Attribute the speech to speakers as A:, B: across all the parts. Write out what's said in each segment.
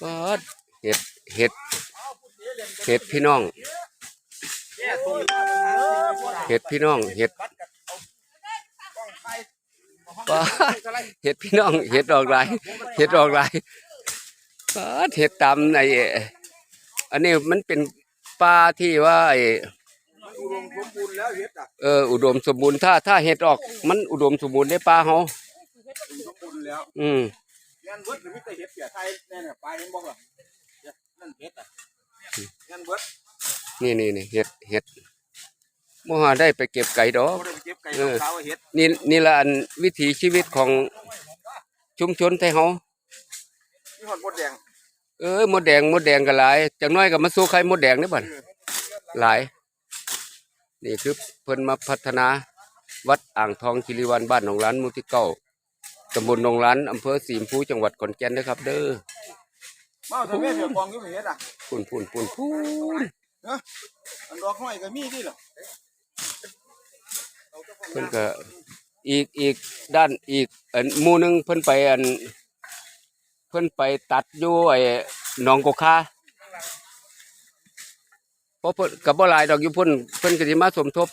A: เปิดเห็ดเห็ดเห็ดพี่น้องเห็ดพี่น้องเห็ดเปิดเห็ดพี่น้องเห็ดออกหลายเห็ดออกหลายเปิดเห็ดตามไออันนี้มันเป็นปลาที่ว่าไอ
B: อุดมสมบูรณ์แล้วเฮ็ดอะ
A: เอออุดมสมบูรณ์ถ้าถ้าเห็ดออก มันอุดมสมบูรณ์ได้ปลาเฮา
B: สมบูรณ์แล้ว
A: อืม
B: งานเบิดหรือมิตรเฮ็ดเสียไทยแน่ๆปลาเห็นบ่ล่ะเนี่ยนั่นเฮ็ดอะงานเบิด
A: นี่นี่นี่เห็ดเห็ดบ่หาได้ไปเก็บไก่ดอก
B: บ่ได้ไปเก็บไก่
A: เออ
B: ขาวเฮ็ด
A: นี่นี่ละอันวิถีชีวิตของชุมชนไทยเฮา
B: มีหอดมดแดง
A: เออมดแดงมดแดงก็หลายจังน้อยก็มาสู้ไข่มดแดงนี่บัดหลาย นี่คือเพิ่นมาพัฒนา วัดอ่างทองคิริวันบ้านหนองล้านหมู่ที่เก้า ตำบลหนองล้านอำเภอสีมพูจังหวัดขอนแก่นนะครับ เด้อ
B: มาเอาทำแม่เสือกองอยู่เฮ็ดอะ
A: ปุ่นปุ่นปุ่นปุ่น
B: อันดอกห้อยก็มีนี่ล่ะ
A: เพิ่นก็อีกอีกด้านอีกอันหมู่หนึงเพิ่นไปอัน เพิ่นไปตัดอยู่ไอ้หนองกกคาเพราะเพิ่นกับบ่หลายดอกอยู่เพิ่นเพิ่นก็สิมาสมทบ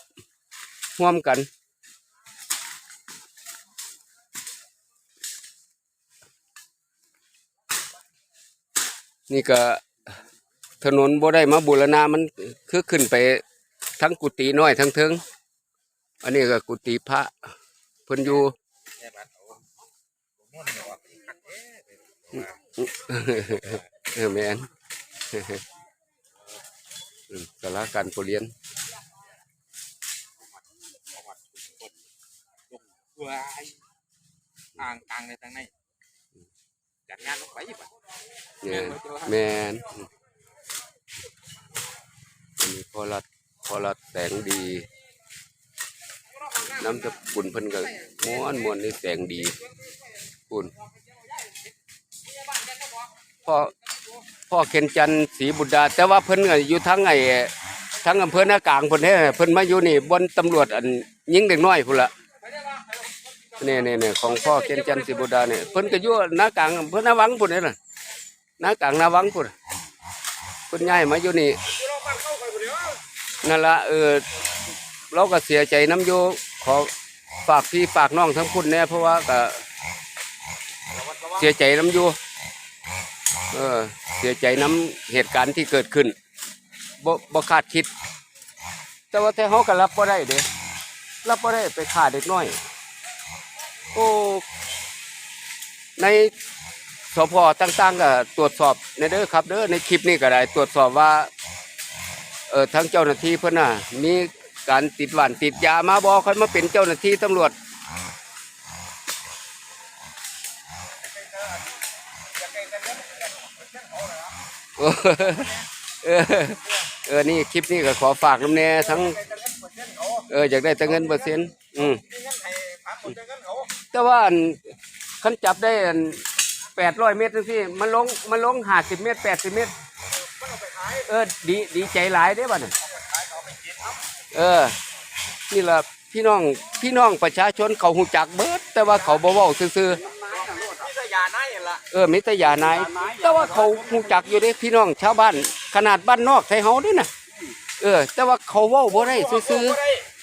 A: ร่วมกัน นี่ก็ถนนบ่ได้มาบูรณะมันคือขึ้นไปทั้งกุฏิน้อยทั้งเทิงอันนี้ก็กุฏิพระเพิ่นอยู่เออแม่นอืมสาระการประเรียน
B: ว้ยอ่างกลางในทางใน จัดงานลงไปอีกป่ะ
A: แม่นแม่นอืมอันนี้พอรัดพอรัดแสงดี น้ำจะปุ่นเพิ่นก็ม้วนม้วนในแสงดีปุ่นพ่อพ่อเข็นจันทร์ศรีบุตรดา แต่ว่าเพิ่นก็อยู่ทั้งไอ้ทั้งอำเภอหน้ากลางเพิ่นเด้เพิ่นมาอยู่นี่บนตำรวจอันยิงเด็กน้อยพุ่นละ นี่นี่นี่ยของพ่อเข็นจันทร์ศรีบุตรดาเนี่ยเพิ่นก็อยู่หน้ากลางอำเภอหน้าวังพุ่นนี่ล่ะหน้ากลางหน้าวังพุ่นเพิ่นย้ายมาอยู่นี่นั่นละเออเราก็เสียใจน้ำโยขอฝากพี่ฝากน้องทั้งพุ่นแน่เพราะว่าก็เสียใจน้ำโยเออเสียใจน้ำเหตุการณ์ที่เกิดขึ้นบ่บ่คาดคิด แต่ว่าแต่เขาก็รับบ่ได้เด้รับบ่ได้ไปฆ่าเด็กน้อย โอ้ในสพต่างๆก็ตรวจสอบในเด้อครับเด้อในคลิปนี้ก็ได้ตรวจสอบว่าเออทั้งเจ้าหน้าที่เพิ่นน่ะมีการติดหวานติดยามาบอค่อยมาเป็นเจ้าหน้าที่ตำรวจเออเออเออนี่คลิปนี้ก็ขอฝากน้ำแน่ทั้ง เอออยากได้แต่เงินเปอร์เซ็นต์อืม แต่ว่าอันจับได้แปดร้อยเมตรนี่มันลงมันลงห้าสิบเมตรแปดสิบเมตร
B: เอ
A: อดีดีใจหลายเด้บัดนี้เออ นี่แหละพี่น้องพี่น้องประชาชนเขาหูจักเบิด แต่ว่าเขาบ่เว้าซื่อเออมิตรยานายแต่ว่าเขาหูจักอยู่ด้พี่น้องชาวบ้าน ขนาดบ้านนอกไทยเฮาด้วยนะเออ แต่ว่าเขาเว้าบ่ได้ซื่อ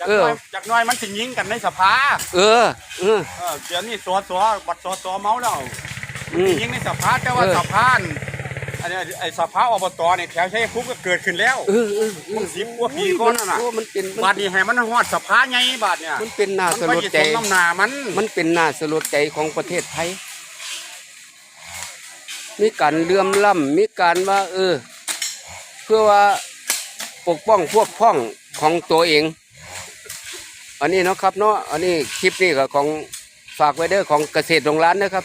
B: จาก
A: เออ
B: น้อยจากน้อยมันสิยิงกันในสภา
A: ๆเออเออ
B: เออเดี๋ยวนี้สอสอบัตรสอสอเมาแล้ว
A: อืม
B: ยิงในสภาแต่ว่า
A: เออ
B: สภาอันอันนี้ไอ้สภาอบตเนี่ยแถวชัยภูมิก็เกิดขึ้นแล้ว
A: เออเออเอ
B: มั
A: อน
B: สิบกว่าปีก่อนนั่นน่ะ
A: โมันเป็นมัน
B: บาดนี้ให้มันฮอดสภาไงบาดเนี่ย
A: มันเป็นหน้า
B: มัน
A: ส
B: ก็
A: ลด
B: จะ
A: ใจ
B: สมน้ำหน้ามัน
A: มันเป็นหน้าสลดใจของประเทศไทย มีการเลื่อมล้ำมีการว่า เออ เพื่อว่าปกป้องพวกพ้องของตัวเอง อันนี้เนาะครับเนาะอันนี้คลิปนี้ก็ของฝากไว้เด้อของเกษตรโรงร้านนะครับ